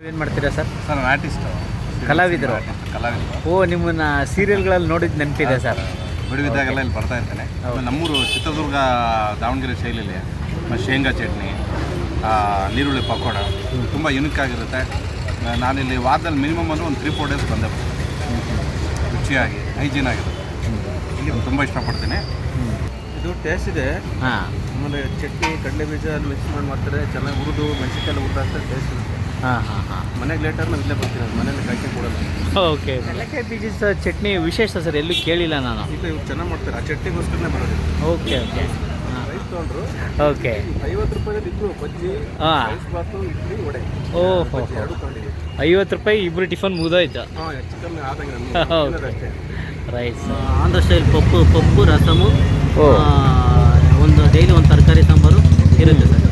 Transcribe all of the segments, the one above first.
ಏನು ಮಾಡ್ತೀರಾ sir? Sir ನಾನು ಆರ್ಟಿಸ್ಟು ಕಲಾವಿದರು? ಕಲಾವಿದರು. ಓ ನಿಮ್ಮನ್ನ ಸೀರಿಯಲ್ಗಳಲ್ಲಿ ನೋಡಿದ ನೆನಪಿದೆ ಸರ್. ಬಿಡುವಿದ್ದಾಗೆಲ್ಲ ಇಲ್ಲಿ ಬರ್ತಾ ಇರ್ತೇನೆ. ನಮ್ಮೂರು ಚಿತ್ರದುರ್ಗ ದಾವಣಗೆರೆ ಶೈಲಿಯಲ್ಲಿ ಶೇಂಗಾ ಚಟ್ನಿ ಆ, ನೀರುಳ್ಳಿ ಪಕೋಡ ತುಂಬ ಯುನಿಕ್ ಆಗಿರುತ್ತೆ. ನಾನಿಲ್ಲಿ ವಾರದಲ್ಲಿ ಮಿನಿಮಮ್ ಅಂದ್ರೆ ಒಂದು ತ್ರೀ ಫೋರ್ ಡೇಸ್ ಬಂದೆ. ರುಚಿಯಾಗಿ ಹೈಜೀನ್ ಆಗಿರುತ್ತೆ ಇಲ್ಲಿ ತುಂಬ ಇಷ್ಟಪಡ್ತೀನಿ. ಇದು ಟೇಸ್ಟ್ ಇದೆ. ಹಾಂ. ಆಮೇಲೆ ಚಟ್ನಿ ಕಡಲೆ ಬೀಜ ಮಿಕ್ಸ್ ಮಾಡಿ ಮಾಡ್ತಾರೆ. ಚೆನ್ನಾಗಿ ಹುರಿದು ಮೆಣಸಿನ್ಕಾಯಿ ಹುರಿದು ಹಾಕ್ತಾರೆ ಟೇಸ್ಟ್ ಇರುತ್ತೆ. ಹಾಂ ಹಾಂ ಹಾಂ. ಮನೆಗೆ ಲೇಟರ್ ಇಲ್ಲೇ ಬರ್ತೀನಿ ಮನೇಲಿ ಕಾಯ್ಕೆ ಕೊಡಲ್ಲ. ಓಕೆ. ಕಡಲೆಕಾಯಿ ಬೀಜದ ಚಟ್ನಿ ವಿಶೇಷ ಸರ್ ಎಲ್ಲೂ ಕೇಳಿಲ್ಲ ನಾನು. ಈಗ ಇವ್ರು ಚೆನ್ನಾಗಿ ಮಾಡ್ತಾರೆ ಆ ಚಟ್ನಿಗೋಸ್ಕರನೇ ಬರೋದು ಓಕೆ ಓಕೆ. ಹಾಂ. ರೈಸ್ ತೊಗೊಂಡ್ರು. ಓಕೆ. ಐವತ್ತು ರೂಪಾಯಲ್ಲಿ ಇದ್ರು ಬಜ್ಜಿ ಹಾಂ. ರೈಸ್ ಬಾತು ಇಡ್ಲಿ ವಡೆ. ಓಹೋ ಬಜ್ಜಿ ಎರಡು ತೊಗೊಂಡಿದ್ದೀವಿ ಐವತ್ತು ರೂಪಾಯಿ ಇಬ್ಬರು ಟಿಫನ್ ಮುಗಿದೋಯ್ತು. ಹಾಂ ಹೆಚ್ಚು ಕಮ್ಮಿ ಆದಂಗೆ Okay. ನಮ್ಗೆ ಅಷ್ಟೇ. ರೈಟ್ ಆಂಧ್ರ ಸ್ಟೈಲ್ ಪಪ್ಪು ಪಪ್ಪು ರಸಮು ಓ. ಆ, ಒಂದು ಡೈಲಿ ಒಂದು ತರಕಾರಿ ಸಾಂಬಾರು ಇರುತ್ತೆ ಸರ್.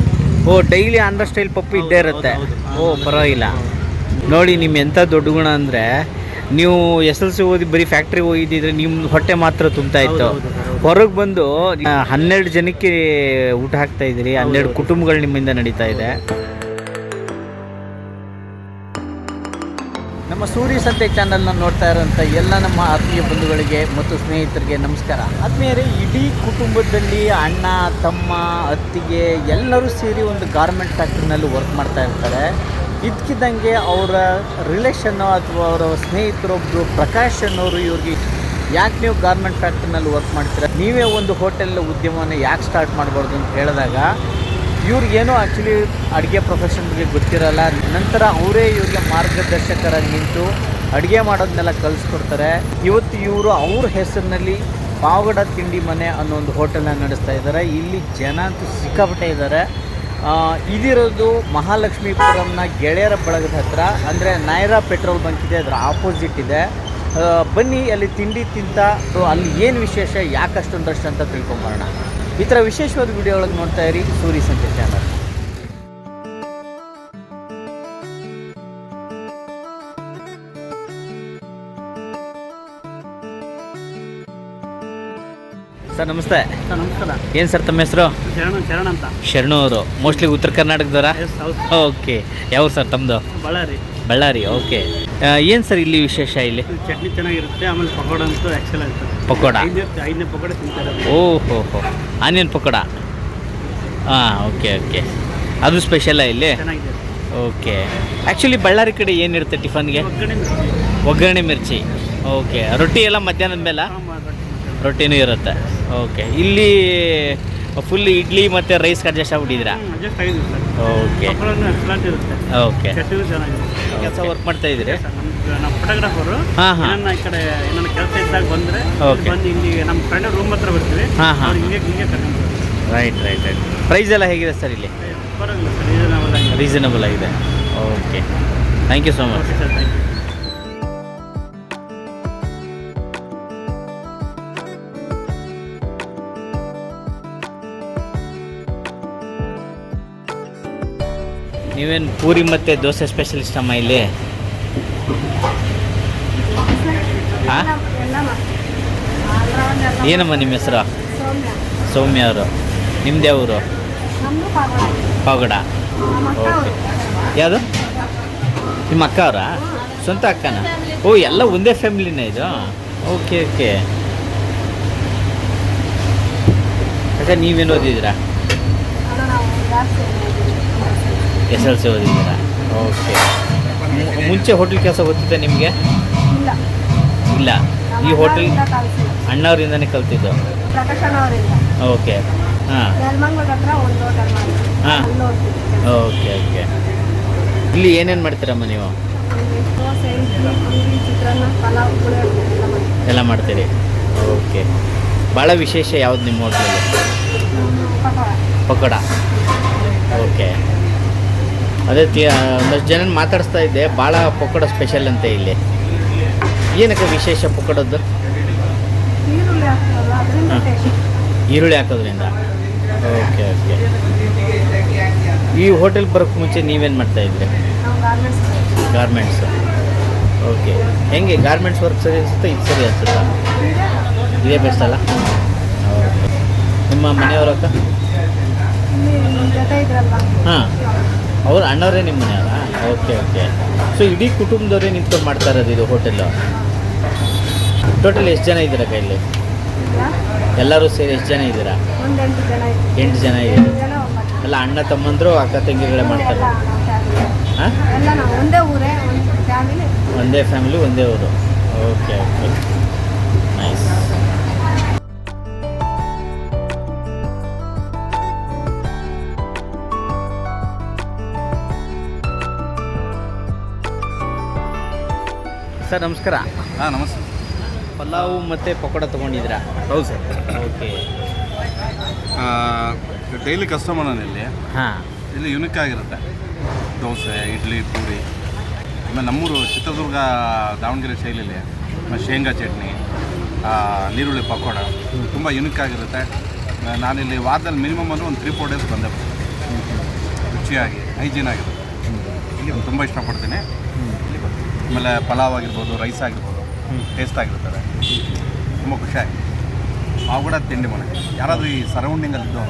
ಓ ಡೈಲಿ ಆಂಧ್ರ ಸ್ಟೈಲ್ ಪಪ್ಪು ಇದ್ದೇ ಇರುತ್ತೆ. ಓ ಪರವಾಗಿಲ್ಲ. ನೋಡಿ ನಿಮ್ಮ ಎಂಥ ದೊಡ್ಡ ಗುಣ ಅಂದರೆ ನೀವು ಎಸ್ ಎಲ್ ಸಿ ಓದಿ ಬರೀ ಫ್ಯಾಕ್ಟ್ರಿ ಹೋಗಿದ್ದಿದ್ರೆ ನಿಮ್ಮ ಹೊಟ್ಟೆ ಮಾತ್ರ ತುಂಬ್ತಾ ಇತ್ತು. ಹೊರಗೆ ಬಂದು ಹನ್ನೆರಡು ಜನಕ್ಕೆ ಊಟ ಹಾಕ್ತಾ ಇದ್ದೀರಿ ಹನ್ನೆರಡು ಕುಟುಂಬಗಳು ನಿಮ್ಮಿಂದ ನಡೀತಾ ಇದೆ. ನಮ್ಮ ಸೂರ್ಯ ಸಂತೆ ಚಾನಲ್ನ ನೋಡ್ತಾ ಇರೋಂಥ ಎಲ್ಲ ನಮ್ಮ ಆತ್ಮೀಯ ಬಂಧುಗಳಿಗೆ ಮತ್ತು ಸ್ನೇಹಿತರಿಗೆ ನಮಸ್ಕಾರ. ಆತ್ಮೀಯರೇ, ಇಡೀ ಕುಟುಂಬದಲ್ಲಿ ಅಣ್ಣ, ತಮ್ಮ, ಅತ್ತಿಗೆ ಎಲ್ಲರೂ ಸೇರಿ ಒಂದು ಗಾರ್ಮೆಂಟ್ ಫ್ಯಾಕ್ಟ್ರಿನಲ್ಲಿ ವರ್ಕ್ ಮಾಡ್ತಾ ಇರ್ತಾರೆ. ಇದ್ಕಿದ್ದಂಗೆ ಅವರ ರಿಲೇಷನ್ನು ಅಥವಾ ಅವರ ಸ್ನೇಹಿತರೊಬ್ಬರು ಪ್ರಕಾಶ್ ಅನ್ನೋರು ಇವ್ರಿಗೆ, ಯಾಕೆ ನೀವು ಗಾರ್ಮೆಂಟ್ ಫ್ಯಾಕ್ಟ್ರಿನಲ್ಲಿ ವರ್ಕ್ ಮಾಡ್ತೀರಾ? ನೀವೇ ಒಂದು ಹೋಟೆಲ್ ಉದ್ಯಮವನ್ನು ಯಾಕೆ ಸ್ಟಾರ್ಟ್ ಮಾಡಬಾರ್ದು? ಅಂತ ಹೇಳಿದಾಗ ಇವ್ರಿಗೇನೋ ಆ್ಯಕ್ಚುಲಿ ಅಡುಗೆ ಪ್ರೊಫೆಷನ್ ಬಗ್ಗೆ ಗೊತ್ತಿರಲ್ಲ. ನಂತರ ಅವರೇ ಇವ್ರಿಗೆ ಮಾರ್ಗದರ್ಶಕರಾಗಿ ನಿಂತು ಅಡುಗೆ ಮಾಡೋದನ್ನೆಲ್ಲ ಕಲಿಸ್ಕೊಡ್ತಾರೆ. ಇವತ್ತು ಇವರು ಅವ್ರ ಹೆಸರಿನಲ್ಲಿ ಪಾವಗಡ ತಿಂಡಿ ಮನೆ ಅನ್ನೋ ಒಂದು ಹೋಟೆಲ್ನ ನಡೆಸ್ತಾ ಇದ್ದಾರೆ. ಇಲ್ಲಿ ಜನ ಅಂತೂ ಸಿಕ್ಕಾಪಟ್ಟೆ ಇದ್ದಾರೆ. ಇದಿರೋದು ಮಹಾಲಕ್ಷ್ಮೀಪುರಂನ ಗೆಳೆಯರ ಬಳಗದ ಹತ್ರ. ಅಂದರೆ ನಾಯರಾ ಪೆಟ್ರೋಲ್ ಬಂಕ್ ಇದೆ, ಅದರ ಆಪೋಸಿಟ್ ಇದೆ. ಬನ್ನಿ, ಅಲ್ಲಿ ತಿಂಡಿ ತಿಂತ ಅಲ್ಲಿ ಏನು ವಿಶೇಷ, ಯಾಕಷ್ಟೊಂದು ರಶ್ ಅಂತ ತಿಳ್ಕೊಂಬರೋಣ. ಈ ಥರ ವಿಶೇಷವಾದ ವಿಡಿಯೋ ಒಳಗೆ ನೋಡ್ತಾ ಇರಿ ಸೂರಿ ಸಂತೆ ಚಾನಲ್ ಸರ್ ನಮಸ್ತೆ. ಸರ್ ನಮಸ್ಕಾರ. ಏನ್ ಸರ್ ತಮ್ಮ ಹೆಸರು? ಶರಣ ಶರಣ ಅಂತ. ಶರಣು ಅವರು. ಮೋಸ್ಟ್ಲಿ ಉತ್ತರ ಕರ್ನಾಟಕದವರ? ಓಕೆ ಯಾವ ಸರ್ ತಮ್ಮದು ಬಳ್ಳಾರಿ. ಬಳ್ಳಾರಿ ಓಕೆ ಏನ್ ಸರ್ ಇಲ್ಲಿ ವಿಶೇಷ ಇಲ್ಲಿ? ಚಟ್ನಿ ಚೆನ್ನಾಗಿರುತ್ತೆ ಆಮೇಲೆ ಪಕೋಡ ಅಂತೂ ಎಕ್ಸೆಲ್ ಇರ್ತದೆ ಪಕೋಡ. ಓಹೋ ಹೋ. ಆನಿಯನ್ ಪಕೋಡ. ಹಾಂ ಓಕೆ ಓಕೆ. ಅದು ಸ್ಪೆಷಲ್ಲ ಇಲ್ಲಿ? ಓಕೆ. ಆ್ಯಕ್ಚುಲಿ ಬಳ್ಳಾರಿ ಕಡೆ ಏನಿರುತ್ತೆ ಟಿಫನ್ಗೆ? ಒಗ್ಗರಣೆ ಮಿರ್ಚಿ. ಓಕೆ. ರೊಟ್ಟಿ ಎಲ್ಲ ಮಧ್ಯಾಹ್ನದ ಮೇಲೆ? ರೊಟ್ಟಿನೂ ಇರುತ್ತೆ. ಓಕೆ. ಇಲ್ಲಿ ಫುಲ್ ಇಡ್ಲಿ ಮತ್ತು ರೈಸ್ ಅಡ್ಜಸ್ಟ್ ಆಗ್ಬಿಟ್ಟಿದ್ದೀರಾ? ಅಡ್ಜಸ್ಟ್ ಸರ್ ಓಕೆ ಎಕ್ಸಲೆಂಟ್ ಇರುತ್ತೆ. ಓಕೆ ಕೆಲಸ ವರ್ಕ್ ಮಾಡ್ತಾ ಇದ್ದೀರಿ? ಸರ್ ನಮ್ಮ ಫೋಟೋಗ್ರಾಫರು ಹಾಂ, ಹಾಂ. ಈ ಕಡೆ ಏನನ್ನ ಕೆಲಸ ಇದ್ದಾಗ ಬಂದರೆ Okay. ಬಂದು ಇಲ್ಲಿ ನಮ್ಮ ಫ್ರೆಂಡ್ ರೂಮ್ ಹತ್ರ ಬರ್ತೀವಿ. ಹಾಂ, ಹಾಂ. ಅವ್ರು ಹಿಂಗೆ ಹಿಂಗೆ ಕರ್ಕೊಂಡು ರೈಟ್ ರೈಟ್ ರೈಟ್ ಪ್ರೈಸ್ ಎಲ್ಲ ಹೇಗಿದೆ ಸರ್ ಇಲ್ಲಿ? ಪರವಾಗಿಲ್ಲ ಸರ್ ರೀಸನಬಲ್ ಆಗಿದೆ. ರೀಸನಬಲ್ ಆಗಿದೆ. Okay thank you so much okay sir thank you ನೀವೇನು ಪೂರಿ ಮತ್ತು ದೋಸೆ ಸ್ಪೆಷಲಿಸ್ಟ್ ಅಮ್ಮ ಇಲ್ಲಿ? ಹಾಂ ಏನಮ್ಮ ನಿಮ್ಮ ಹೆಸರು? ಸೌಮ್ಯ ಅವರು. ನಿಮ್ದು ಯಾವರು ಪಾವಗಡ. ಓಕೆ. ಯಾವುದು? ನಿಮ್ಮ ಅಕ್ಕ ಅವರಾ? ಸ್ವಂತ ಅಕ್ಕನ? ಓ, ಎಲ್ಲ ಒಂದೇ ಫ್ಯಾಮಿಲಿನ ಇದು? Okay okay. ಅಕ್ಕ, ನೀವೇನು ಓದಿದ್ದೀರಾ? ಎಸ್ ಎಲ್ ಸಿ ಓದಿದ್ದೀರಾ? ಓಕೆ. ಮುಂಚೆ ಹೋಟೆಲ್ ಕೆಲಸ ಗೊತ್ತಿದೆ ನಿಮಗೆ? ಇಲ್ಲ. ಈ ಹೋಟೆಲ್ ಅಣ್ಣವರಿಂದನೇ ಕಲ್ತಿದ್ದು? ಓಕೆ. ಹಾಂ. ಹಾಂ. Okay okay. ಇಲ್ಲಿ ಏನೇನು ಮಾಡ್ತೀರಮ್ಮ ನೀವು? ಎಲ್ಲ ಮಾಡ್ತೀರಿ? ಓಕೆ. ಭಾಳ ವಿಶೇಷ ಯಾವ್ದು ನಿಮ್ಮ ಹೋಟ್ಲಲ್ಲಿ? ಪಕೋಡ. ಓಕೆ. ಅದೇ ಒಂದಷ್ಟು ಜನ ಮಾತಾಡಿಸ್ತಾ ಇದ್ದೆ. ಭಾಳ ಪೊಕ್ಕಡ ಸ್ಪೆಷಲ್ ಅಂತ ಇಲ್ಲಿ. ಏನಕ್ಕೆ ವಿಶೇಷ ಪೊಕ್ಕಡದ್ದು ಈರುಳ್ಳಿ ಹಾಕೋದ್ರಿಂದ. Okay okay. ಈ ಹೋಟೆಲ್ ಬರೋಕ್ಕೆ ಮುಂಚೆ ನೀವೇನು ಮಾಡ್ತಾ ಇದ್ರಿ? Garments okay. ಹೆಂಗೆ ಗಾರ್ಮೆಂಟ್ಸ್ ವರ್ಕ್ ಸರಿ ಅನಿಸುತ್ತಾ ಇದು ಸರಿ ಅನಿಸುತ್ತಾ? ಇದೇ. ಬೆಸ್ಟ್ ಅಲ್ಲ? ಓಕೆ. ನಿಮ್ಮ ಮನೆಯವ್ರ ಹಾಂ. ಅವ್ರು ಅಣ್ಣವರೇ ನಿಮ್ಮ ಮನೆಯವರಾ? Okay okay. ಸೊ ಇಡೀ ಕುಟುಂಬದವರೇ ನಿಂತ್ಕೊಂಡು ಮಾಡ್ತಾ ಇರೋದು ಇದು ಹೋಟೆಲ್ಲು ಟೋಟಲ್ ಎಷ್ಟು ಜನ ಇದ್ದೀರಾ ಕೈಯಲ್ಲಿ ಎಲ್ಲರೂ ಸೇರಿ ಎಷ್ಟು ಜನ ಇದ್ದೀರಾ? ಎಂಟು ಜನ ಇದ್ದೀರಿ? ಎಲ್ಲ ಅಣ್ಣ ತಮ್ಮಂದರು ಅಕ್ಕ ತಂಗಿಗಳೇ ಮಾಡ್ತಾರೆ? ಹಾಂ? ಒಂದೇ ಫ್ಯಾಮಿಲಿ ಒಂದೇ ಊರು. Okay okay. ನೈಸ್ ಸರ್ ನಮಸ್ಕಾರ. ಹಾಂ ನಮಸ್ತೆ. ಪಲಾವು ಮತ್ತು ಪಕೋಡ ತೊಗೊಂಡಿದ್ದೀರಾ? ಹೌದು ಸರ್. ಓಕೆ. ಡೈಲಿ ಕಸ್ಟಮರ್ ಇಲ್ಲಿ ಹಾಂ. ಇಲ್ಲಿ ಯುನಿಕ್ ಆಗಿರುತ್ತೆ. ದೋಸೆ ಇಡ್ಲಿ ಪೂರಿ. ಆಮೇಲೆ ನಮ್ಮೂರು ಚಿತ್ರದುರ್ಗ ದಾವಣಗೆರೆ ಶೈಲಿಯಲ್ಲಿ ಆಮೇಲೆ ಶೇಂಗಾ ಚಟ್ನಿ ನೀರುಳ್ಳಿ ಪಕೋಡ ತುಂಬ ಯುನಿಕ್ ಆಗಿರುತ್ತೆ. ನಾನಿಲ್ಲಿ ವಾರದಲ್ಲಿ ಮಿನಿಮಮ್ ಅಂದರೆ ಒಂದು ತ್ರೀ ಫೋರ್ ಡೇಸ್ ಬಂದೆ ರುಚಿಯಾಗಿ ಹೈಜೀನ್ ಆಗಿರುತ್ತೆ. ಇಲ್ಲಿ ತುಂಬ ಇಷ್ಟಪಡ್ತೀನಿ. ಆಮೇಲೆ ಪಲಾವ್ ಆಗಿರ್ಬೋದು ರೈಸ್ ಆಗಿರ್ಬೋದು ಟೇಸ್ಟ್ ಆಗಿರ್ತಾರೆ. ತುಂಬ ಖುಷಿಯಾಗಿ ನಾವು ಕೂಡ ತಿಂಡಿ ಮನೆ ಯಾರಾದರೂ ಈ ಸರೌಂಡಿಂಗಲ್ಲಿ ಇದ್ದು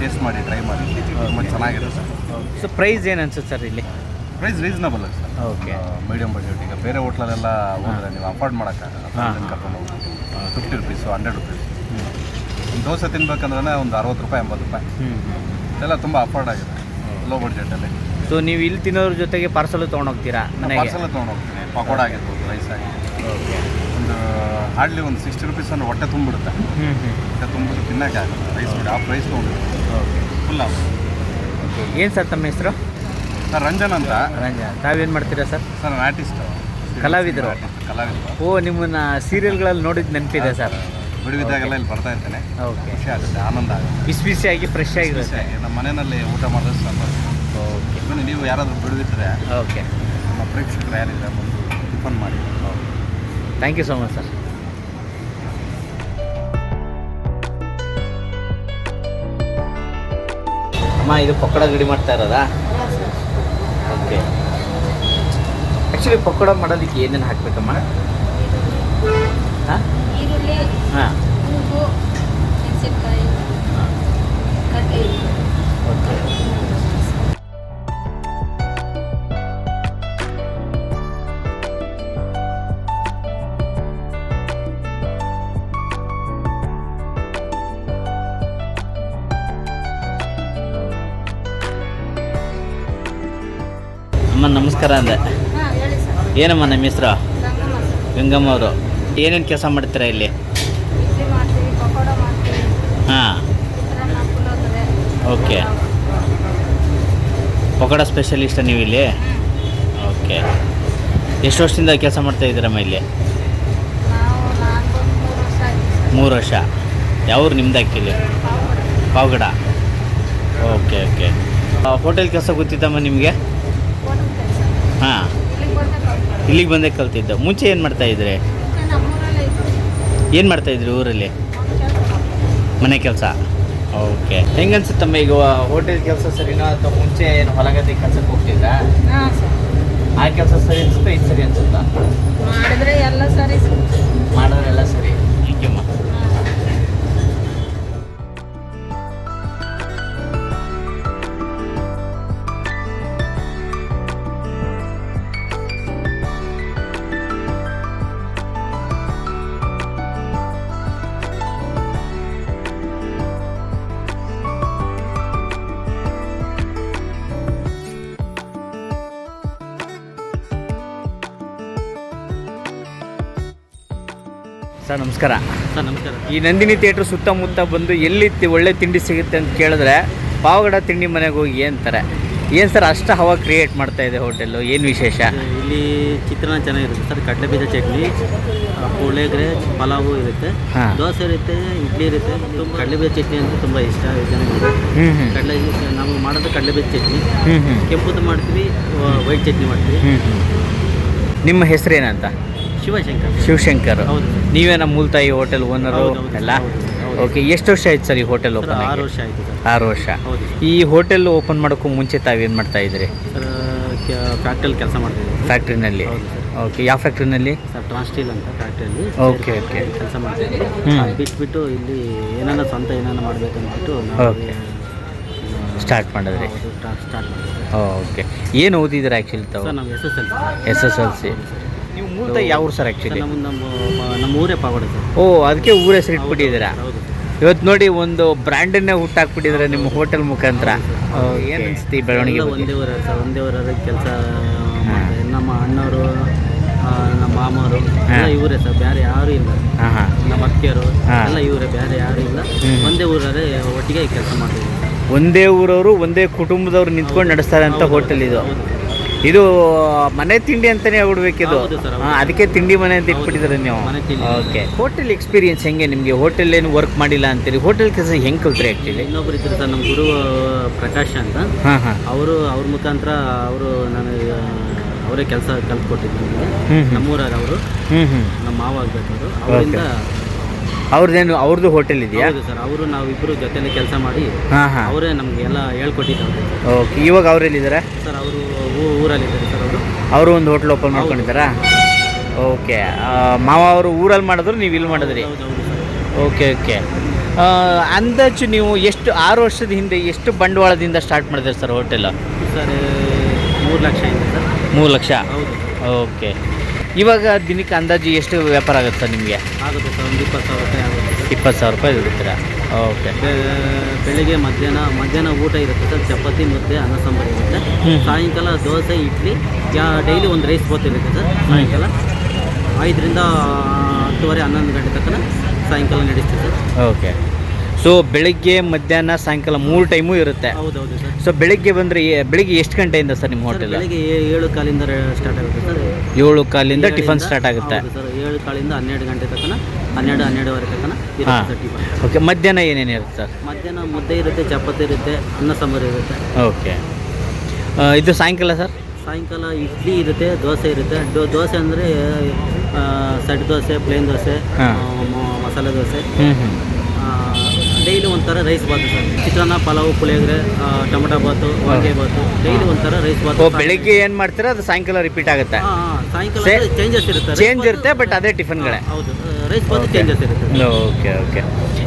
ಟೇಸ್ಟ್ ಮಾಡಿ ಟ್ರೈ ಮಾಡಿ ತುಂಬ ಚೆನ್ನಾಗಿರುತ್ತೆ ಸೊ ಪ್ರೈಸ್ ಏನು ಅನ್ಸುತ್ತೆ ಸರ್ ಇಲ್ಲಿ? Price reasonable sir. Okay medium budget ಈಗ ಬೇರೆ ಹೋಟ್ಲಲ್ಲೆಲ್ಲ ಹೋದರೆ ನೀವು ಅಫೋರ್ಡ್ ಮಾಡೋಕ್ಕಾಗಲ್ಲ. ಕರ್ಕೊಂಡು ಫಿಫ್ಟಿ ರುಪೀಸು ಹಂಡ್ರೆಡ್ ರುಪೀಸ್ ಒಂದು ದೋಸೆ ತಿನ್ಬೇಕಂದ್ರೆ ಒಂದು ಅರವತ್ತು ರೂಪಾಯಿ ಎಂಬತ್ತು ರೂಪಾಯಿ. ಹ್ಞೂ ಇದೆಲ್ಲ ತುಂಬ ಅಫೋರ್ಡ್ ಆಗಿದೆ. ಲೋ ಬಡ್ಜೆಟಲ್ಲಿ ಸೊ ನೀವು ಇಲ್ಲಿ ತಿನ್ನೋದ್ರ ಜೊತೆಗೆ ಪಾರ್ಸಲ್ ತೊಗೊಂಡೋಗ್ತೀರಾ ಮನೆಗೆ? ಪಾರ್ಸಲ್ ತೊಗೊಂಡು ಹೋಗ್ತೀನಿ ಪಕೋಡ ಆಗಿರ್ಬೋದು ರೈಸ್ ಆಗಿರ್ಬೋದು. ಓಕೆ ಒಂದು ಹಾರ್ಡ್ಲಿ ಒಂದು ಸಿಕ್ಸ್ಟಿ ರುಪೀಸ್ ಅಂದ್ರೆ ಹೊಟ್ಟೆ ತುಂಬಿಡುತ್ತೆ ಹ್ಞೂ ಹ್ಞೂ ಹೊಟ್ಟೆ ತುಂಬಿಟ್ಟು ತಿನ್ನೋಕೆ ಆಗಲ್ಲ. ರೈಸ್ ಆ ಪ್ರೈಸ್ ತೊಗೊಂಡು ಓಕೆ ಫುಲ್ ಆಫ್ ಓಕೆ ಏನು ಸರ್ ತಮ್ಮ ಹೆಸರು? ಸರ್ ರಂಜನ್ ಅಂತ. ರಂಜನ್. ತಾವೇನು ಮಾಡ್ತೀರಾ ಸರ್? ಸರ್ ನಾನು ಆರ್ಟಿಸ್ಟ್ ಕಲಾವಿದರು? ಕಲಾವಿದರು. ಓ ನಿಮ್ಮನ್ನ ಸೀರಿಯಲ್ಗಳಲ್ಲಿ ನೋಡಿದ ನೆನಪಿದೆ ಸರ್. ಬಿಡುವಿದ್ದಾಗೆಲ್ಲ ಇಲ್ಲಿ ಬರ್ತಾ ಇರ್ತೇನೆ. ಓಕೆ ಖುಷಿ ಆಗುತ್ತೆ ಆನಂದ ಆಗುತ್ತೆ. ಬಿಸಿ ಬಿಸಿಯಾಗಿ ಫ್ರೆಶ್ ಆಗಿರುತ್ತೆ. ನಮ್ಮ ಮನೆಯಲ್ಲಿ ಊಟ ಮಾಡಿದ್ರೆ ಸಾಕು. ಓಕೆ ನೀವು ಯಾರಾದರೂ ಬಿಡಿದ್ರೆ ಓಕೆ ನಮ್ಮ ಪ್ರೇಕ್ಷಕರು ಯಾರಿದ್ರೆ ಬಂದು ಟಿಫನ್ ಮಾಡಿ. Thank you so much sir ಅಮ್ಮ ಇದು ಪಕೋಡ ಗಡಿ ಮಾಡ್ತಾ ಇರೋದಾ? ಓಕೆ ಆ್ಯಕ್ಚುಲಿ ಪಕೋಡ ಮಾಡೋದಕ್ಕೆ ಏನೇನು ಹಾಕ್ಬೇಕಮ್ಮ? ಹಾಂ? ಹಾಂ. ಓಕೆ ಅಮ್ಮ ನಮಸ್ಕಾರ ಅಂದೆ. ಏನಮ್ಮ ನಮ್ಮ ಹೆಸರು? ಗಂಗಮ್ಮ ಅವರು. ಏನೇನು ಕೆಲಸ ಮಾಡ್ತೀರಾ ಇಲ್ಲಿ? ಹಾಂ. ಓಕೆ. ಪಕೋಡ ಸ್ಪೆಷಲಿಸ್ಟ ನೀವು ಇಲ್ಲಿ? ಓಕೆ. ಎಷ್ಟು ವರ್ಷದಿಂದ ಕೆಲಸ ಮಾಡ್ತಾ ಇದ್ದೀರಮ್ಮ ಇಲ್ಲಿ? ಮೂರು ವರ್ಷ ಯಾವ್ರು ನಿಮ್ದು ಹಾಕಿಲ್ಲಿ ಪಾವಗಡ. Okay okay. ಹೋಟೆಲ್ ಕೆಲಸ ಗೊತ್ತಿತ್ತಮ್ಮ ನಿಮಗೆ? ಇಲ್ಲಿಗೆ ಬಂದೇ ಕಲ್ತಿದ್ದು. ಮುಂಚೆ ಏನು ಮಾಡ್ತಾ ಇದ್ರಿ? ಮುಂಚೆ ನಮ್ಮೂರಲ್ಲೇ ಇದ್ವಿ ಏನು ಮಾಡ್ತಾ ಇದ್ರಿ ಊರಲ್ಲಿ? ಮನೆ ಕೆಲಸ? ಓಕೆ. ಹೆಂಗನ್ಸುತ್ತಮ್ಮ ಈಗ ಹೋಟೆಲ್ ಕೆಲಸ ಸರಿನಾ ಅಥವಾ ಮುಂಚೆ ಏನು ಹೊಲಗದ್ದೆ ಕೆಲಸಕ್ಕೆ ಹೋಗ್ತಿದ್ರಾ? ಹಾಂ ಸರ್. ಆ ಕೆಲಸ ಸರಿ ಅನ್ಸುತ್ತಾ? ಇದು ಸರಿ ಅನ್ಸುತ್ತಾ? ಮಾಡಿದ್ರೆ ಎಲ್ಲ ಸರಿ. ಮಾಡಿದ್ರೆ ಎಲ್ಲ ಸರಿ. ಸರ್ ನಮಸ್ಕಾರ. ಸರ್ ನಮಸ್ಕಾರ. ಈ ನಂದಿನಿ ಥಿಯೇಟ್ರ್ ಸುತ್ತಮುತ್ತ ಬಂದು ಎಲ್ಲಿ ತಿ- ಒಳ್ಳೆ ತಿಂಡಿ ಸಿಗುತ್ತೆ ಅಂತ ಕೇಳಿದ್ರೆ ಪಾವಗಡ ತಿಂಡಿ ಮನೆಗೆ ಹೋಗಿ ಅಂತಾರೆ ಏನು ಸರ್ ಅಷ್ಟು ಹವಾ ಕ್ರಿಯೇಟ್ ಮಾಡ್ತಾ ಇದೆ ಹೋಟೆಲ್ಲು ಏನು ವಿಶೇಷ? ಇಲ್ಲಿ ಚಿತ್ರಾನ್ನ ಚೆನ್ನಾಗಿರುತ್ತೆ ಸರ್ ಕಡಲೆ ಬೀಜ ಚಟ್ನಿ ಆ, ಪುಳಿಯೋಗರೆ ಪಲಾವು ಇರುತ್ತೆ. ಹಾ. ದೋಸೆ ಇರುತ್ತೆ ಇಡ್ಲಿ ಇರುತ್ತೆ. ತುಂಬ ಕಡಲೆ ಬೀಜ ಚಟ್ನಿ ಅಂದರೆ ತುಂಬ ಇಷ್ಟ ಜನಗಳಿಗೆ. ಹ್ಞೂ ಹ್ಞೂ ಕಡಲೆ ನಾವು ಮಾಡೋದು ಕಡಲೆ ಬೀಜ ಚಟ್ನಿ. ಹ್ಞೂ ಹ್ಞೂ ಕೆಂಪುದು ಮಾಡ್ತೀವಿ ವೈಟ್ ಚಟ್ನಿ ಮಾಡ್ತೀವಿ. ಹ್ಞೂ ನಿಮ್ಮ ಹೆಸರೇನಂತ ಶಿವಶಂಕರ್. ಶಿವಶಂಕರ್. ಹೌದು. ಸರ್. ನೀವೇ ನಮ್ಮ ಮೂಲತಾಯಿ ಹೋಟೆಲ್ ಓನರ್ ಹೌದು, ಹೌದು, ಎಲ್ಲ ಹೌದು, ಹೌದು. ಓಕೆ ಎಷ್ಟು ವರ್ಷ ಆಯ್ತು ಸರ್ ಈ ಹೋಟೆಲ್ ಸರ್ ಓಪನ್ ಆರು ವರ್ಷ ಆಯಿತು ಸರ್. ಆರು ವರ್ಷ. ಹೌದು. ಸರ್. ಈ ಹೋಟೆಲ್ ಓಪನ್ ಮಾಡೋಕ್ಕೂ ಮುಂಚೆ ತಾವೇನು ಮಾಡ್ತಾ ಇದ್ರಿ? ಸರ್ ಫ್ಯಾಕ್ಟ್ರಿಯಲ್ಲಿ ಕೆಲಸ ಮಾಡ್ತಿದ್ದೀವಿ ಫ್ಯಾಕ್ಟ್ರಿನಲ್ಲಿ ಹೌದು ಸರ್. ಓಕೆ ಯಾವ ಫ್ಯಾಕ್ಟ್ರಿನಲ್ಲಿ ಸರ್ ಟ್ರಾನ್ಸ್ಟೀಲ್ ಅಂತ ಫ್ಯಾಕ್ಟ್ರಿಯಲ್ಲಿ ಓಕೆ, ಓಕೆ. ಕೆಲಸ ಮಾಡ್ತಿದ್ದೀವಿ ಹ್ಮ್. ಅದ್ ಬಿಟ್ಬಿಟ್ಟು ಇಲ್ಲಿ ಏನಾನ ಸ್ವಂತ ಏನಾನ ಮಾಡ್ಬೇಕಂದ್ಬಿಟ್ಟು ಓಕೆ. ಸ್ಟಾರ್ಟ್ ಮಾಡಿದ್ರಿ. ಸ್ಟಾರ್ಟ್ ಮಾಡಿದ್ವಿ. ಓಕೆ ಏನು ಓದಿದ್ರೆ ಆ್ಯಕ್ಚುಲಿ ತಾವು? ಸರ್ ನಾವು S S L S S L C ನೀವು ಮೂಲತಃ ಯಾವ ಊರು ಸರ್ ಆ್ಯಕ್ಚುಲಿ ನಮ್ಮ ನಮ್ಮ ನಮ್ಮ ಊರೇ ಪಾವಡ ಸರ್. ಓ ಅದಕ್ಕೆ ಊರ ಹೆಸರು ಇಟ್ಬಿಟ್ಟಿದ್ದೀರಾ? ಹೌದು ಇವತ್ತು ನೋಡಿ ಒಂದು ಬ್ರ್ಯಾಂಡನ್ನೇ ಹುಟ್ಟಾಕ್ಬಿಟ್ಟಿದ್ದಾರೆ ನಿಮ್ಮ ಹೋಟೆಲ್ ಮುಖಾಂತರ? ಏನು ಅನಿಸ್ತಿ ಬೆಳವಣಿಗೆ ಒಂದೇ ಊರ ಸರ್ ಒಂದೇ ಊರಲ್ಲಿ ಕೆಲಸ ನಮ್ಮ ಅಣ್ಣವರು ನಮ್ಮ ಮಾಮವರು ಎಲ್ಲ ಇವರೇ ಸರ್ ಬೇರೆ ಯಾರು ಇಲ್ಲ. ನಮ್ಮ ಅಕ್ಕಿಯರು. ಎಲ್ಲ ಇವರೇ ಬೇರೆ ಯಾರೂ ಇಲ್ಲ. ಒಂದೇ ಊರಲ್ಲೇ ಒಟ್ಟಿಗೆ ಕೆಲಸ ಮಾಡ್ತೀವಿ ಒಂದೇ ಊರವರು ಒಂದೇ ಕುಟುಂಬದವರು ನಿಂತ್ಕೊಂಡು ನಡೆಸ್ತಾರೆ ಅಂತ ಹೋಟೆಲ್ ಇದು. ಇದು ಮನೆ ತಿಂಡಿ ಅಂತಾನೆ ಹಾಂ ಅದಕ್ಕೆ ತಿಂಡಿ ಮನೆ ಅಂತ ಇಟ್ಬಿಟ್ಟಿದ್ರೆ ನೀವು. ಓಕೆ. ಹೋಟೆಲ್ ಎಕ್ಸ್ಪೀರಿಯನ್ಸ್ ಹೆಂಗೆ ನಿಮಗೆ? ಹೋಟೆಲ್ ಏನು ವರ್ಕ್ ಮಾಡಿಲ್ಲ ಅಂತೀರಿ? ಹೋಟೆಲ್ ಕೆಲಸ ಹೆಂಗೆ ಕಲ್ತ್ರಿ ಆ್ಯಕ್ಚುಲಿ ಇನ್ನೊಬ್ರು ಇದ್ರು ಸರ್ ನಮ್ಮ ಗುರು ಪ್ರಕಾಶ್ ಅಂತ. ಅವರು ಅವ್ರ ಮುಖಾಂತರ ಅವರು ನಾನು ಅವರೇ ಕೆಲಸ ಕಲ್ತ್ಕೊಟ್ಟಿದ್ದು ನಮ್ಮೂರಾಗ ಅವರು. ನಮ್ಮ ಮಾವ ಆಗಬೇಕು ಅವರಿಂದ ಅವ್ರದ್ದೇನು ಅವ್ರದ್ದು ಹೋಟೆಲ್ ಇದೆಯಾ? ಹೌದು ಸರ್ ಅವರು ನಾವಿಬ್ಬರು ಜೊತೆಲಿ ಕೆಲಸ ಮಾಡಿ ಹಾಂ ಹಾಂ. ಅವರೇ ನಮ್ಗೆ ಎಲ್ಲ ಹೇಳ್ಕೊಟ್ಟಿದ್ದಾರೆ. ಓಕೆ ಇವಾಗ ಅವರೆಲ್ಲಿದ್ದಾರೆ? ಸರ್ ಅವರು ಊರಲ್ಲಿದ್ದಾರೆ ಸರ್ ಅವರು. ಅವರು ಒಂದು ಹೋಟ್ಲ್ ಓಪನ್ ಮಾಡ್ಕೊಂಡಿದ್ದಾರಾ? ಓಕೆ ಮಾವ ಅವರು ಊರಲ್ಲಿ ಮಾಡಿದ್ರು ನೀವು ಇಲ್ಲಿ ಮಾಡಿದ್ರಿ? ಹೌದು ಹೌದು ಸರ್. ಓಕೆ ಓಕೆ ಅಂದಾಜು ನೀವು ಎಷ್ಟು ಆರು ವರ್ಷದ ಹಿಂದೆ ಎಷ್ಟು ಬಂಡವಾಳದಿಂದ ಸ್ಟಾರ್ಟ್ ಮಾಡಿದ್ರಿ ಸರ್ ಹೋಟೆಲ್ ಸರ್ ಮೂರು ಲಕ್ಷ ಇದೆ ಸರ್. ಮೂರು ಲಕ್ಷ? ಹೌದು. ಓಕೆ ಇವಾಗ ದಿನಕ್ಕೆ ಅಂದಾಜು ಎಷ್ಟು ವ್ಯಾಪಾರ ಆಗುತ್ತೆ ಸರ್ ನಿಮಗೆ? ಆಗುತ್ತೆ ಸರ್ ಒಂದು ಇಪ್ಪತ್ತು ಸಾವಿರ ರೂಪಾಯಿ ಆಗುತ್ತೆ. ಇಪ್ಪತ್ತು ಸಾವಿರ ರೂಪಾಯಿ ದುಡಿತೀರಾ ಓಕೆ. ಬೆ- ಬೆಳಿಗ್ಗೆ ಮಧ್ಯಾಹ್ನ ಮಧ್ಯಾಹ್ನ ಊಟ ಇರುತ್ತೆ ಸರ್ ಚಪಾತಿ ಮುದ್ದೆ ಅನ್ನ ಸಾಂಬಾರು ಇರುತ್ತೆ. ಸಾಯಂಕಾಲ ದೋಸೆ ಇಡ್ಲಿ ಯಾ ಡೈಲಿ ಒಂದು ರೈಸ್ ಬಾತ್ ಇರುತ್ತೆ ಸರ್ ಸಾಯಂಕಾಲ. ಐದರಿಂದ ಹತ್ತುವರೆ ಹನ್ನೊಂದು ಗಂಟೆ ತನಕ ಸಾಯಂಕಾಲ ನಡೆಸ್ತೀವಿ ಸರ್. ಓಕೆ. ಸೊ ಬೆಳಿಗ್ಗೆ ಮಧ್ಯಾಹ್ನ ಸಾಯಂಕಾಲ ಮೂರು ಟೈಮು ಇರುತ್ತೆ. ಹೌದೌದು ಸರ್. ಸೊ ಬೆಳಿಗ್ಗೆ ಬಂದರೆ ಬೆಳಿಗ್ಗೆ ಎಷ್ಟು ಗಂಟೆಯಿಂದ ಸರ್ ನಿಮ್ಮ ಹೋಟೆಲ್ ಬೆಳಿಗ್ಗೆ ಏಳು ಕಾಲಿಂದ ಸ್ಟಾರ್ಟ್ ಆಗುತ್ತೆ ಸರ್. ಏಳು ಕಾಲಿಂದ ಟಿಫನ್ ಸ್ಟಾರ್ಟ್ ಆಗುತ್ತೆ. ಸರ್ ಏಳು ಕಾಲಿಂದ ಹನ್ನೆರಡು ಗಂಟೆ ತನಕ ಹನ್ನೆರಡು ಹನ್ನೆರಡುವರೆ ತನಕ ಹಾಂ. ಓಕೆ ಮಧ್ಯಾಹ್ನ ಏನೇನು ಇರುತ್ತೆ ಸರ್? ಮಧ್ಯಾಹ್ನ ಮುದ್ದೆ ಇರುತ್ತೆ ಚಪಾತಿ ಇರುತ್ತೆ ಅನ್ನ ಸಾಂಬಾರು ಇರುತ್ತೆ. ಓಕೆ ಇದು ಸಾಯಂಕಾಲ ಸರ್? ಸಾಯಂಕಾಲ ಇಡ್ಲಿ ಇರುತ್ತೆ ದೋಸೆ ಇರುತ್ತೆ. ದೋಸೆ ಅಂದರೆ set dosa plain dosa. Masala dosa. Daily ಒಂಥರ ರೈಸ್ ಬಾತು ಸರ್. ಚಿತ್ರಾನ್ನ ಪಲಾವು ಪುಳಿಯೋಗರೆ ಟೊಮೆಟೊ ಬಾತು ವಾಂಗೆ ಬಾತು ಡೈಲಿ ಒಂಥರ ರೈಸ್ ಬಾತು ಬೆಳಿಗ್ಗೆ ಏನು ಮಾಡ್ತೀರಾ? ಅದು ಸಾಯಂಕಾಲ ರಿಪೀಟ್ ಆಗುತ್ತೆ. ಹಾಂ. ಸಾಯಂಕಾಲ ಸೇ- ಚೇಂಜಸ್ ಇರುತ್ತೆ. ಚೇಂಜ್ ಇರುತ್ತೆ ಬಟ್ ಅದೇ ಟಿಫನ್ಗಳೇ. ಹಾ, ಹೌದು. ರೈಸ್ ಬಾತು ಚೇಂಜಸ್ ಇರುತ್ತೆ. ಓಕೆ ಓಕೆ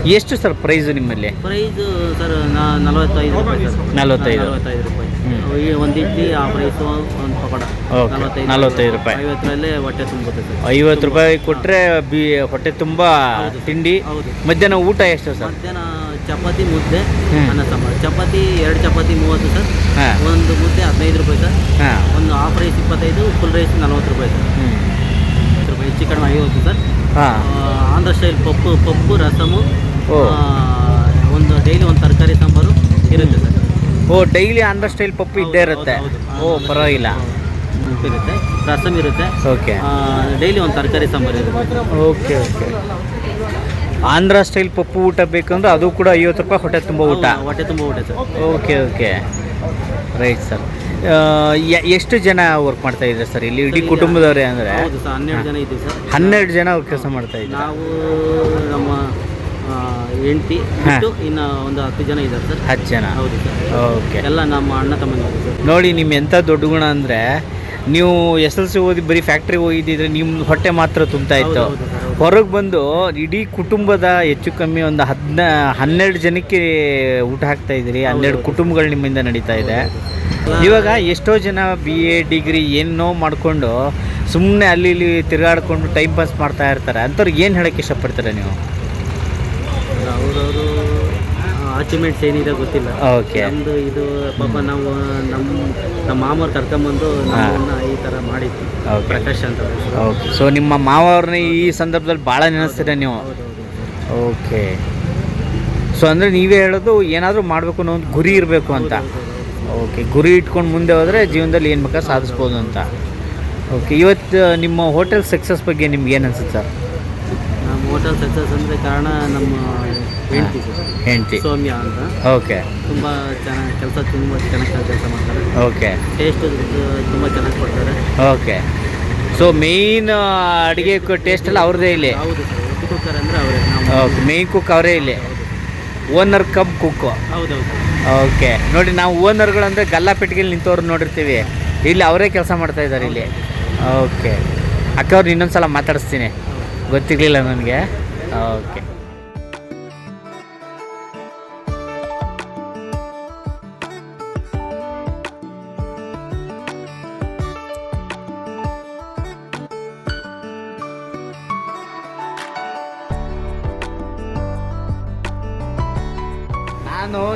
ಎಷ್ಟು ಸರ್ ಪ್ರೈಸ್ ನಿಮ್ಮಲ್ಲಿ? ಪ್ರೈಸ್ ಸರ್ ನಲವತ್ತೈದು ರೂಪಾಯಿ ಸರ್. ನಲವತ್ತೈದು. ನಲವತ್ತೈದು ರೂಪಾಯಿ. ಹ್ಮ್. ಈ ಒಂದು ಇಡ್ಲಿ ಆ ಪ್ರೈಸು ಒಂದು ಪಕೋಡ. ಓಕೆ ನಲವತ್ತೈದು ರೂಪಾಯಿ. ಐವತ್ತರಲ್ಲೇ ಹೊಟ್ಟೆ ತುಂಬುತ್ತೆ ಸರ್. ಐವತ್ತು ರೂಪಾಯಿ ಕೊಟ್ಟರೆ ಬಿ ಹೊಟ್ಟೆ ತುಂಬ. ತಿಂಡಿ. ಹೌದು. ಮಧ್ಯಾಹ್ನ ಊಟ ಎಷ್ಟು ಸರ್? ಮಧ್ಯಾಹ್ನ ಚಪಾತಿ ಮುದ್ದೆ ಅನ್ನ ಸಾಂಬಾರು. ಚಪಾತಿ ಎರಡು ಚಪಾತಿ ಮೂವತ್ತು ಸರ್. ಹಾಂ. ಒಂದು ಮುದ್ದೆ ಹದಿನೈದು ರೂಪಾಯಿ ಸರ್. ಹಾಂ. ಒಂದು ಹಾಫ್ ರೈಸ್ ಇಪ್ಪತ್ತೈದು ಫುಲ್ ರೈಸ್ ನಲ್ವತ್ತು ರೂಪಾಯಿ ಸರ್. ರೂಪಾಯಿ ಹೆಚ್ಚು ಕಡಿಮೆ ಐವತ್ತು ಸರ್. ಆಂಧ್ರ ಸ್ಟೈಲ್ ಪಪ್ಪು ಪಪ್ಪು ರಸಮು ಒಂದು ಡೈಲಿ ಒಂದು ತರಕಾರಿ ಸಾಂಬಾರು ಇರುತ್ತೆ ಸರ್. ಓ ಡೈಲಿ ಆಂಧ್ರ ಸ್ಟೈಲ್ ಪಪ್ಪು ಇದ್ದೇ ಇರುತ್ತೆ. ಓ ಪರವಾಗಿಲ್ಲ. ಇರುತ್ತೆ. ರಸಮ್ ಇರುತ್ತೆ. ಓಕೆ. ಡೈಲಿ ಒಂದು ತರಕಾರಿ ಸಾಂಬಾರು ಇರುತ್ತೆ. Okay okay. ಆಂಧ್ರ ಸ್ಟೈಲ್ ಪಪ್ಪು ಊಟ ಬೇಕಂದ್ರೆ ಅದು ಕೂಡ ಐವತ್ತು ರೂಪಾಯಿ ಹೊಟ್ಟೆ ತುಂಬ ಊಟ. ಹೊಟ್ಟೆ ತುಂಬ ಊಟ sir. Okay okay. Right sir. ಎಷ್ಟು ಜನ ವರ್ಕ್ ಮಾಡ್ತಾ ಇದ್ದಾರೆ ಸರ್ ಇಲ್ಲಿ? ಇಡೀ ಕುಟುಂಬದವರೇ ಅಂದರೆ? ಹನ್ನೆರಡು ಜನ ಇದ್ದೀವಿ ಸರ್. ಹನ್ನೆರಡು ಜನ ಕೆಲಸ ಮಾಡ್ತಾ ಇದ್ದೀವಿ ನಾವು ನಮ್ಮ ಹೆಂಡತಿ ಇನ್ನು ಒಂದು ಹತ್ತು ಜನ ಇದ್ದಾರೆ ಸರ್. ಹತ್ತು ಜನ? ಹೌದು ಸರ್. ಓಕೆ. ಎಲ್ಲ ನಮ್ಮ ಅಣ್ಣ ತಮ್ಮ ನೋಡಿ ನಿಮ್ಮ ಎಂಥ ದೊಡ್ಡ ಗುಣ ಅಂದರೆ ನೀವು ಎಸ್ ಎಲ್ ಸಿ ಓದಿ ಬರೀ ಫ್ಯಾಕ್ಟ್ರಿಗೆ ಹೋಗಿದ್ದಿದ್ರೆ ನಿಮ್ಮ ಹೊಟ್ಟೆ ಮಾತ್ರ ತುಂಬ್ತಾ ಇತ್ತು. ಹೊರಗೆ ಬಂದು ಇಡೀ ಕುಟುಂಬದ ಹೆಚ್ಚು ಕಮ್ಮಿ ಒಂದು ಹದಿನ ಹನ್ನೆರಡು ಜನಕ್ಕೆ ಊಟ ಹಾಕ್ತಾ ಇದ್ದೀರಿ. ಹನ್ನೆರಡು ಕುಟುಂಬಗಳು ನಿಮ್ಮಿಂದ ನಡೀತಾ ಇದೆ. ಇವಾಗ ಎಷ್ಟೋ ಜನ ಬಿ ಎ ಡಿಗ್ರಿ ಏನೋ ಮಾಡಿಕೊಂಡು ಸುಮ್ಮನೆ ಅಲ್ಲಿ ಇಲ್ಲಿ ತಿರುಗಾಡ್ಕೊಂಡು ಟೈಮ್ ಪಾಸ್ ಮಾಡ್ತಾ ಇರ್ತಾರೆ. ಅಂಥವ್ರಿಗೆ ಏನು ಹೇಳೋಕ್ಕೆ ಇಷ್ಟಪಡ್ತಾರೆ ನೀವು? ಅಚೀವ್ಮೆಂಟ್ಸ್ ಏನಿದೆ ಗೊತ್ತಿಲ್ಲ. ಓಕೆ ನಮ್ಮದು ಇದು ಪಾಪ ನಾವು ನಮ್ಮ ನಮ್ಮ ಮಾಮವ್ರು ಕರ್ಕೊಂಬಂದು ನಮ್ಮನ್ನ ಈ ಥರ ಮಾಡಿದ್ವಿ. Okay. ಪ್ರಕಾಶ್ ಅಂತ ಅವ್ರ. ಹೆಸರು. ಓಕೆ ಸೊ ನಿಮ್ಮ ಮಾವವ್ರನ್ನ ಈ ಸಂದರ್ಭದಲ್ಲಿ ಭಾಳ ನೆನೆಸ್ತೀರ ನೀವು? ಓಕೆ ಸೊ ಅಂದರೆ ನೀವೇ ಹೇಳೋದು ಏನಾದರೂ ಮಾಡಬೇಕು ಅನ್ನೋ ಒಂದು ಗುರಿ ಇರಬೇಕು ಅಂತ. ಓಕೆ ಗುರಿ ಇಟ್ಕೊಂಡು ಮುಂದೆ ಹೋದರೆ ಜೀವನದಲ್ಲಿ ಏನು ಬೇಕಾದ್ರೆ ಸಾಧಿಸ್ಬೋದು ಅಂತ. ಓಕೆ ಇವತ್ತು ನಿಮ್ಮ ಹೋಟೆಲ್ ಸಕ್ಸಸ್ ಬಗ್ಗೆ ನಿಮ್ಗೆ ಏನು ಅನ್ಸುತ್ತೆ? ಸರ್ ನಮ್ಮ ಹೋಟೆಲ್ ಸಕ್ಸಸ್ ಅಂದರೆ ಕಾರಣ ನಮ್ಮ ಹೆಂಡತಿ ಹೆಂಡ್ತಿ. ಸೌಮ್ಯ ಅಂತ. ಓಕೆ. ತುಂಬ ಚೆನ್ನಾಗಿ ಕೆಲಸ ತುಂಬ ಚೆನ್ನಾಗಿ ಕೆಲಸ ಮಾಡ್ತಾರೆ. ಓಕೆ. ಟೇಸ್ಟ್ ತುಂಬ ಚೆನ್ನಾಗಿ ಕೊಡ್ತಾರೆ. ಓಕೆ. ಸೊ ಮೇಯ್ನ್ ಅಡುಗೆ ಟೇಸ್ಟ್ ಎಲ್ಲ ಅವ್ರದ್ದೇ ಇಲ್ಲಿ? ಹೌದು ಸರ್ ಉಪ್ಪು ಕುಕ್ಕರ್ ಅಂದರೆ ಅವರೇ ಓಕೆ ಮೇಯ್ನ್ ಕುಕ್ ಅವರೇ ಇಲ್ಲಿ? ಓನರ್ ಕಬ್ ಕುಕ್ಕು ಹೌದೌದು ಓಕೆ. ನೋಡಿ ನಾವು ಓನರ್ಗಳಂದರೆ ಗಲ್ಲ ಪೆಟ್ಟಿಗೆಲಿ ನಿಂತವ್ರು ನೋಡಿರ್ತೀವಿ. ಇಲ್ಲಿ ಅವರೇ ಕೆಲಸ ಮಾಡ್ತಾ ಇದ್ದಾರೆ ಇಲ್ಲಿ. ಓಕೆ. ಅಕ್ಕವ್ರು ಇನ್ನೊಂದು ಸಲ ಮಾತಾಡಿಸ್ತೀನಿ. ಗೊತ್ತಿರಲಿಲ್ಲ ನನಗೆ. ಓಕೆ.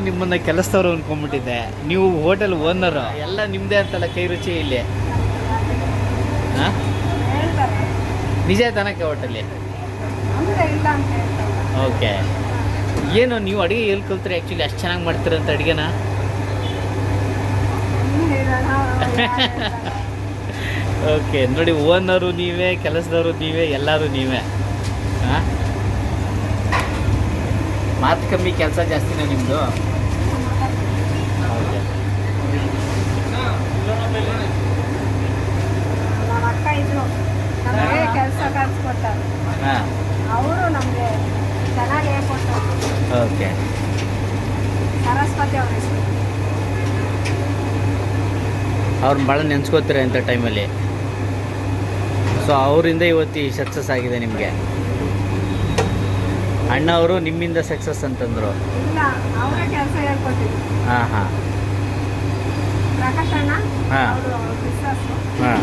ನಿಮ್ಮನ್ನ ಕೆಲಸದವ್ರು ಅನ್ಕೊಂಡ್ಬಿಟ್ಟಿದ್ದೆ. ನೀವು ಹೋಟೆಲ್ ಓನರು ಎಲ್ಲ ನಿಮ್ಮದೇ ಅಂತಲ್ಲ ಕೈ ರುಚಿ ಇಲ್ಲಿ. ನಿಜ ತನಕ ಹೋಟೆಲ್ ಓಕೆ ಏನು ನೀವು ಅಡುಗೆ ಎಲ್ಲಿ ಕಲ್ತ್ರಿ ಆ್ಯಕ್ಚುಲಿ ಅಷ್ಟು ಚೆನ್ನಾಗಿ ಮಾಡ್ತೀರಂತ ಅಡುಗೆನ? ಓಕೆ ನೋಡಿ ಓನರು ನೀವೇ ಕೆಲಸದವರು ನೀವೇ ಎಲ್ಲರೂ ನೀವೇ. ಹಾಂ ಮಾತು ಕಮ್ಮಿ ಕೆಲಸ ಜಾಸ್ತಿನಾ ನಿಮ್ಮದು ಓಕೆ ನಮ್ಮ ಅಕ್ಕ ಇದ್ರು ನಮಗೆ ಕೆಲಸ ಕಳ್ಸಿಕೊಟ್ಟಾರೆ. ಹಾಂ. ಅವರು ನಮಗೆ ಚೆನ್ನಾಗಿ ಹೇಳ್ಕೊಟ್ಟು ಓಕೆ. ಸರಸ್ವತಿ ಅವ್ರ ಹೆಸರು. ಅವ್ರನ್ನ ಭಾಳ ನೆನ್ಸ್ಕೋತೀರ ಅಂತ ಟೈಮಲ್ಲಿ? ಸೊ ಅವರಿಂದ ಇವತ್ತು ಈ ಸಕ್ಸಸ್ ಆಗಿದೆ ನಿಮಗೆ? ಅಣ್ಣ ಅವರು ನಿಮ್ಮಿಂದ ಸಕ್ಸಸ್ ಅಂತಂದರು. ಹಾಂ ಹಾಂ. ಹಾ.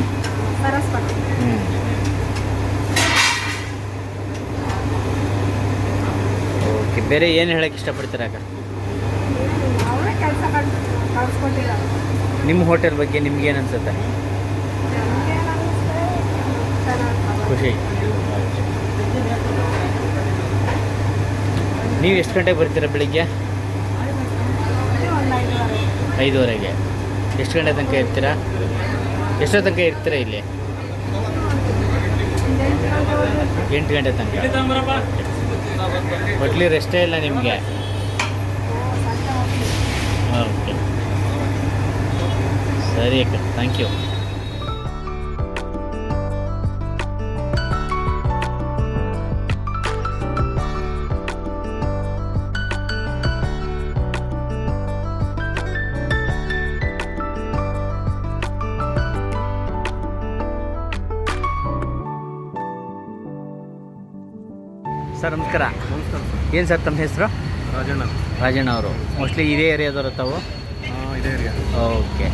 ಓಕೆ, ಬೇರೆ ಏನು ಹೇಳಕ್ಕೆ ಕಳ್ ಕಳ್ಸ್ಕೊಟ್ಟಿದ್ದಾರೆ ನಿಮ್ಮ ಹೋಟೆಲ್ ಬಗ್ಗೆ ನಿಮ್ಗೆ ಏನು ಅನ್ಸುತ್ತೆ? ಖುಷಿ. ನೀವು ಎಷ್ಟು ಗಂಟೆಗೆ ಬರ್ತೀರಾ ಬೆಳಿಗ್ಗೆ? ಐದೂವರೆಗೆ ಐದುವರೆ ಐದುವರೆಗೆ. ಎಷ್ಟು ಗಂಟೆ ತನಕ ಇರ್ತೀರಾ? ಎಷ್ಟೋ ತನಕ ಇರ್ತೀರಾ ಇಲ್ಲಿ? ಎಂಟು ಗಂಟೆ ತನಕ. ಹೋಟ್ಲಿ ರೆಸ್ಟೇ ಇಲ್ಲ ನಿಮಗೆ? ಓಕೆ. ಸರಿ ಅಕ್ಕ ಥ್ಯಾಂಕ್ ಯು ಸರ್ ನಮಸ್ಕಾರ. ನಮಸ್ಕಾರ ಏನು ಸರ್ ತಮ್ಮ ಹೆಸರು? ರಾಜಣ್ಣ. ರಾಜಣ್ಣ ಅವರು. ಮೋಸ್ಟ್ಲಿ ಇದೇ ಏರಿಯಾದವರು ತಾವು? ಇದೇ ಏರಿಯಾ ಓಕೆ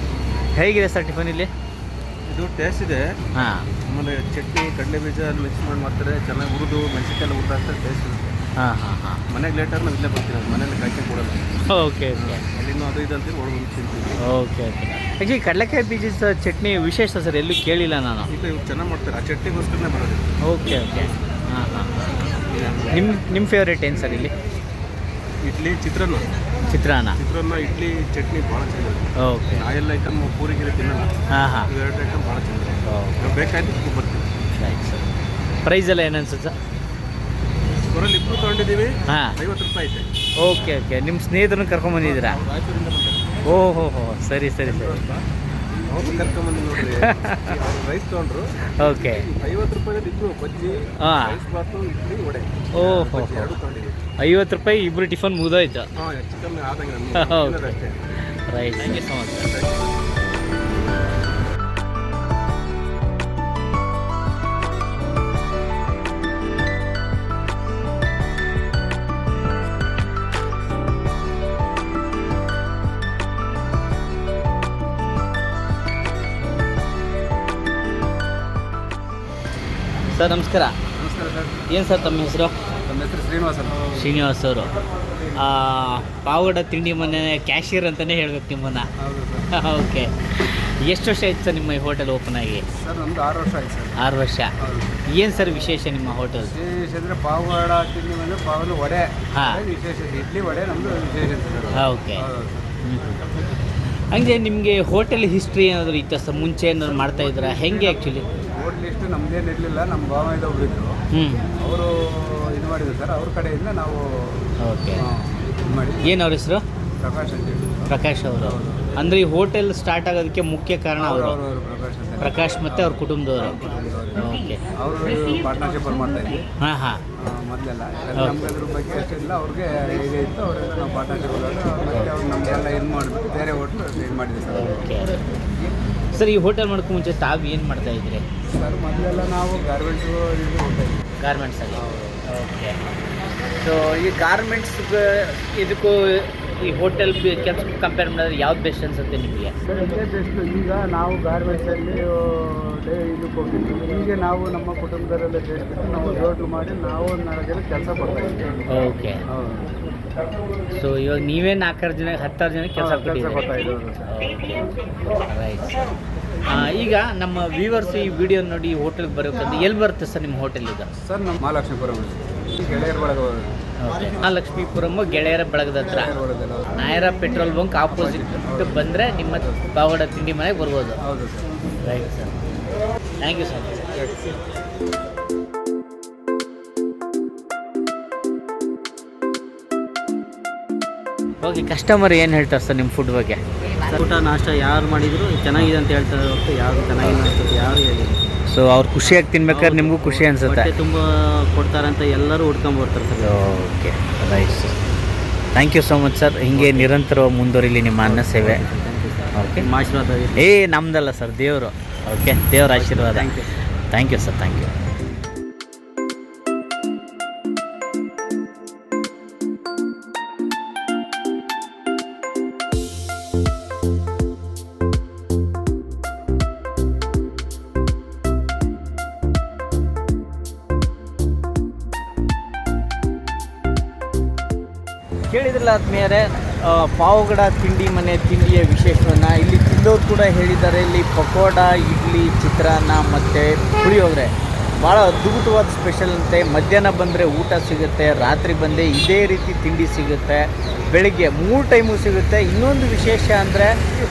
ಹೇಗಿದೆ ಸರ್ ಟಿಫನ್ ಇಲ್ಲಿ? ಇದು ಟೇಸ್ಟ್ ಇದೆ. ಹಾಂ. ಆಮೇಲೆ ಚಟ್ನಿ ಕಡಲೆ ಬೀಜ ಮಿಕ್ಸ್ ಮಾಡಿ ಮಾಡ್ತಾರೆ. ಚೆನ್ನಾಗಿ ಹುರಿದು ಮೆಣಸಿನ್ಕಾಯಿ ಹುರಿದು ಹಾಕ್ತಾರೆ ಟೇಸ್ಟ್ ಇರುತ್ತೆ. ಹಾಂ ಹಾಂ ಹಾಂ. ಮನೆಗೆ ಲೇಟರ್ ನಾವು ಇಲ್ಲೇ ಬರ್ತೀವಿ ಮನೇಲಿ ಕಾಯ್ಕೊಂಡು ಕೊಡಲ್ಲ. ಓಕೆ ಓಕೆ ಅಲ್ಲಿನೂ ಅದು ಇದು ಅಂತೀವಿ ಒಳಗೆ ತಿಂತೀವಿ. ಓಕೆ ಓಕೆ ಆ್ಯಕ್ಚುಲಿ ಕಡಲೆಕಾಯಿ ಬೀಜದ ಚಟ್ನಿ ವಿಶೇಷ ಸರ್ ಎಲ್ಲೂ ಕೇಳಿಲ್ಲ ನಾನು. ಇಲ್ಲ ಇವ್ರು ಚೆನ್ನಾಗಿ ಮಾಡ್ತಾರೆ. ಆ ಚಟ್ನಿಗೋಸ್ಕರನೇ ಬರೋದು. ಓಕೆ ಓಕೆ ನಿಮ್ಮ ನಿಮ್ಮ ಫೇವ್ರೇಟ್ ಏನು ಸರ್ ಇಲ್ಲಿ? ಇಡ್ಲಿ ಚಿತ್ರಾನ್ನ. ಚಿತ್ರಾನ್ನ. ಚಿತ್ರಾನ್ನ ಇಡ್ಲಿ ಚಟ್ನಿ ಭಾಳ ಚೆನ್ನಾಗಿದೆ ಓಕೆ. ಆಯಲ್ ಐಟಮ್ ಪೂರಿ ಗಿರಿ ತಿನ್ನಲ್ಲ. ಹಾಂ ಹಾಂ. ಇವೆರಡು ಐಟಮ್ ಭಾಳ ನಾವು ಬೇಕಾಯ್ತು ಬರ್ತೀವಿ ಆಯ್ತು ಸರ್. ಪ್ರೈಸ್ ಎಲ್ಲ ಏನು ಅನ್ಸುತ್ತೆ ಸರ್? ಬರೋಲ್ಲಿ ಇಬ್ಬರು ತೊಗೊಂಡಿದ್ದೀವಿ. ಹಾಂ. ಐವತ್ತು ರೂಪಾಯಿ ಐತೆ. Okay okay. ನಿಮ್ಮ ಸ್ನೇಹಿತರನ್ನ ಕರ್ಕೊಂಬಂದಿದ್ದೀರಾ ಓಹೋ ಓ ಹೋ ಹೋ ಸರಿ ಸರಿ ಸರಿ. ಕರ್ಕೊಂಬಂದು ನೋಡ್ರಿ. ಅವ್ರು ರೈಸ್ ತೊಗೊಂಡ್ರು. ಓಕೆ ಐವತ್ತು ರೂಪಾಯಿ ಇಬ್ರು ಬಜ್ಜಿ ರೈಸ್ ಬಾತು ಇಡ್ಲಿ ವಡೆ. ಎರಡು ಐವತ್ತು ರೂಪಾಯಿ ಇಬ್ಬರು ಟಿಫನ್ ಮುಗ್ದಾಯ್ತು. ಕಮ್ಮಿ ಆದಂಗೆ right thank you so much sir ನಮಸ್ಕಾರ. ನಮಸ್ಕಾರ ಸರ್. ಏನು ಸರ್ ತಮ್ಮ ಹೆಸರು? ನಮ್ಮ ಹೆಸರು ಶ್ರೀನಿವಾಸ ಅಂತ. ಶ್ರೀನಿವಾಸ್ ಅವರು. ಪಾವಗಡ ತಿಂಡಿ ಮನೆ ಕ್ಯಾಶಿಯರ್ ಅಂತಲೇ ಹೇಳ್ಬೇಕು ನಿಮ್ಮನ್ನು. ಹೌದು ಸರ್. ಓಕೆ ಎಷ್ಟು ವರ್ಷ ಆಯ್ತು ಸರ್ ನಿಮ್ಮ ಈ ಹೋಟೆಲ್ ಓಪನ್ ಆಗಿ? ಸರ್ ನಮ್ದು ಆರು ವರ್ಷ ಆಯ್ತು ಸರ್. ಆರು ವರ್ಷ. ಹೌದು ಏನು ಸರ್ ವಿಶೇಷ ನಿಮ್ಮ ಹೋಟೆಲ್ ವಿಶೇಷ ಅಂದರೆ ಪಾವಗಡ ತಿಂಡಿ ಮನೆ ಪಾವಲು ವಡೆ. ಹಾಂ. ಅದೇ ವಿಶೇಷ ಇಡ್ಲಿ ವಡೆ ನಮ್ಮದು ವಿಶೇಷ ಸರ್. ಓಕೆ ಹೌದು ಸರ್. ಹಂಗೆ ನಿಮಗೆ ಹೋಟೆಲ್ ಹಿಸ್ಟ್ರಿ ಏನಾದರೂ ಇತ್ತ ಸರ್? ಮುಂಚೆ ಏನಾದ್ರು ಮಾಡ್ತಾ ಇದ್ದೀರಾ ಹೆಂಗೆ ಆ್ಯಕ್ಚುಲಿ ಹೋಟ್ಲ್ ಲಿಸ್ಟ್ ನಮ್ದೇನು ಇರಲಿಲ್ಲ ನಮ್ಮ ಭಾವ ಇದೆ ಒಬ್ಬರಿದ್ರು ಅವರು ಇದು ಮಾಡಿದ್ರು ಸರ್. ಅವ್ರ ಕಡೆಯಿಂದ ನಾವು ಓಕೆ. ಇದು ಮಾಡಿ ಏನು ಅವ್ರ ಹೆಸರು? ಪ್ರಕಾಶ್ ಅಂತ ಹೇಳಿ ಪ್ರಕಾಶ್ ಅವರು. ಅಂದರೆ ಈ ಹೋಟೆಲ್ ಸ್ಟಾರ್ಟ್ ಆಗೋದಕ್ಕೆ ಮುಖ್ಯ ಕಾರಣ ಅವರು ಪ್ರಕಾಶ್ ಅಂತ ಹೇಳಿ. ಪ್ರಕಾಶ್ ಮತ್ತು ಅವ್ರ ಕುಟುಂಬದವರು. ಓಕೆ. ಅವರು ಪಾರ್ಟ್ನರ್ಶಿಪ್ ಅಲ್ಲಿ ಮಾಡ್ತಾ ಇದ್ವಿ. ಹಾಂ ಹಾಂ. ಮೊದಲೆಲ್ಲ. ನಮ್ಗೆ ಅದ್ರ ಬಗ್ಗೆ ಅಷ್ಟಿಲ್ಲ ಅವ್ರಿಗೆ ಇದೆ ಇತ್ತು. ಅವರೆಲ್ಲ ನಾವು ಪಾರ್ಟ್ನರ್ಶಿಪ್ ಮತ್ತೆ ಅವ್ರು ನಮಗೆಲ್ಲ ಇದು ಮಾಡಿಬಿಟ್ಟು ಬೇರೆ ಹೋಟ್ಲು ಇದು ಮಾಡಿದ್ವಿ ಸರ್. ಓಕೆ. ಸರ್ ಈ ಹೋಟೆಲ್ ಮಾಡೋಕ್ಕೂ ಮುಂಚೆ ತಾವು ಏನು ಮಾಡ್ತಾ ಇದ್ರಿ? ಸರ್ ಮೊದಲೆಲ್ಲ ನಾವು ಗಾರ್ಮೆಂಟ್ಸ್ ಗಾರ್ಮೆಂಟ್ಸಲ್ಲಿ ಓಕೆ ಸೊ ಈ ಗಾರ್ಮೆಂಟ್ಸ್ ಇದಕ್ಕೂ ಈ ಹೋಟೆಲ್ ಕೆಲಸ ಕಂಪೇರ್ ಮಾಡಿದ್ರೆ ಯಾವ್ದು ಬೆಸ್ಟ್ ಅನ್ಸುತ್ತೆ ನಿಮಗೆ? ಸರ್ ಇದೇ ಬೆಸ್ಟ್ ಈಗ ನಾವು ಗಾರ್ಮೆಂಟ್ಸಲ್ಲಿ ಡೇ ಇದಕ್ಕೆ ಹೋಗ್ತಿದ್ವಿ ಹೀಗೆ ನಾವು ನಮ್ಮ ಕುಟುಂಬದವರೆಲ್ಲ ಸೇರಿಸ್ಬಿಟ್ಟು ನಾವು ಹೋಟ್ಲು ಮಾಡಿ ನಾವು ನಾಲ್ಕು ಜನ ಕೆಲಸ ಕೊಡ್ತಾ ಇದ್ದೀವಿ. ಓಕೆ ಹೌದು. ಸೊ ಇವಾಗ ನೀವೇ ನಾಲ್ಕಾರು ಜನ ಹತ್ತಾರು ಜನ ಕೆಲಸ ಕೊಟ್ಟಿದ್ದೀರಿ. ಇದ್ದೀವಿ. ರೈಟ್ ಈಗ ನಮ್ಮ ವ್ಯೂವರ್ಸ್ ಈ ವಿಡಿಯೋ ನೋಡಿ ಹೋಟೆಲ್ಗೆ ಬರಬೇಕಂದ್ರೆ ಎಲ್ಲಿ ಬರುತ್ತೆ ಸರ್ ನಿಮ್ಮ ಹೋಟೆಲ್ ಈಗ ಸರ್ ನಮ್ಮ ಮಹಾಲಕ್ಷ್ಮೀಪುರಂ. ಗೆಳೆಯರ ಬಳಗ ಲಕ್ಷ್ಮೀಪುರಮ್ ಗೆಳೆಯರ ಬಳಗದ ಹತ್ರ. ನಾಯರ ಪೆಟ್ರೋಲ್ ಬಂಕ್ ಆಪೋಸಿಟ್ ಬಂದರೆ ನಿಮ್ಮ ಬಾವಡ ತಿಂಡಿ ಮನೆಗೆ ಬರ್ಬೋದು. ಹೌದು sir. Right sir thank you sir okay customer ಏನು ಹೇಳ್ತಾರೆ ಸರ್ ನಿಮ್ಮ ಫುಡ್ ಬಗ್ಗೆ? ಊಟ ನಾಷ್ಟ ಯಾರು ಮಾಡಿದ್ರು ಚೆನ್ನಾಗಿದೆ ಅಂತ ಹೇಳ್ತಾರೆ ಹೊರತು ಯಾರು ಚೆನ್ನಾಗಿಲ್ಲ ಅನ್ಸುತ್ತೆ ಯಾರು ಹೇಳಿಲ್ಲ. ಸೊ ಅವ್ರು ಖುಷಿಯಾಗಿ ತಿನ್ಬೇಕಾದ್ರೆ ನಿಮಗೂ ಖುಷಿ ಅನ್ಸುತ್ತೆ. ತುಂಬಾ ಕೊಡ್ತಾರೆ ಅಂತ ಎಲ್ಲರೂ ಹುಡ್ಕೊಂಡು ಬರ್ತಾರೆ sir. Okay right sir thank you so much sir ಹಿಂಗೆ ನಿರಂತರವಾಗಿ ಮುಂದುವರಿಲಿ ನಿಮ್ಮ ಅನ್ನ ಸೇವೆ. ಓಕೆ ಆಶೀರ್ವಾದ ಏ ನಮ್ದಲ್ಲ ಸರ್ ದೇವರು. ಓಕೆ ದೇವರ ಆಶೀರ್ವಾದ. Thank you thank you sir thank you ಕೇಳಿದ್ರಲ್ಲ ಆದ್ಮೇಲೆ ಪಾವಗಡ ತಿಂಡಿ ಮನೆ ತಿಂಡಿಯ ವಿಶೇಷವನ್ನು ಇಲ್ಲಿ ತಿಂದವ್ರು ಕೂಡ ಹೇಳಿದ್ದಾರೆ. ಇಲ್ಲಿ ಪಕೋಡ, ಇಡ್ಲಿ, ಚಿತ್ರಾನ್ನ ಮತ್ತು ಪುಳಿಯೋಗರೆ. ಭಾಳ ಅದ್ಭುತವಾದ ಸ್ಪೆಷಲ್ ಅಂತೆ. ಮಧ್ಯಾಹ್ನ ಬಂದರೆ ಊಟ ಸಿಗುತ್ತೆ, ರಾತ್ರಿ ಬಂದರೆ ಇದೇ ರೀತಿ ತಿಂಡಿ ಸಿಗುತ್ತೆ. ಬೆಳಿಗ್ಗೆ ಮೂರು ಟೈಮು ಸಿಗುತ್ತೆ. ಇನ್ನೊಂದು ವಿಶೇಷ ಅಂದರೆ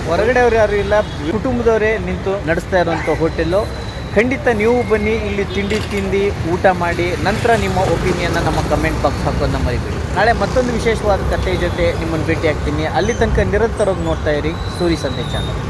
ಹೊರಗಡೆಯವ್ರು ಯಾರು ಇಲ್ಲ, ಕುಟುಂಬದವರೇ ನಿಂತು ನಡೆಸ್ತಾ ಇರೋವಂಥ ಹೋಟೆಲ್ಲು ಖಂಡಿತ ನೀವು ಬನ್ನಿ, ಇಲ್ಲಿ ತಿಂಡಿ ತಿಂದು, ಊಟ ಮಾಡಿ, ನಂತರ ನಿಮ್ಮ ಒಪಿನಿಯನ್ನ ನಮ್ಮ ಕಮೆಂಟ್ ಬಾಕ್ಸ್ ಹಾಕೋದನ್ನ ಮರಿಬೇಡಿ. ನಾಳೆ ಮತ್ತೊಂದು ವಿಶೇಷವಾದ ಕಥೆ ಜೊತೆ ನಿಮ್ಮನ್ನು ಭೇಟಿ ಆಗ್ತೀನಿ ಅಲ್ಲಿ ತನಕ ನಿರಂತರವಾಗಿ ನೋಡ್ತಾ ಇರಿ ಸೂರಿ ಸಂತೆ ಚಾನಲ್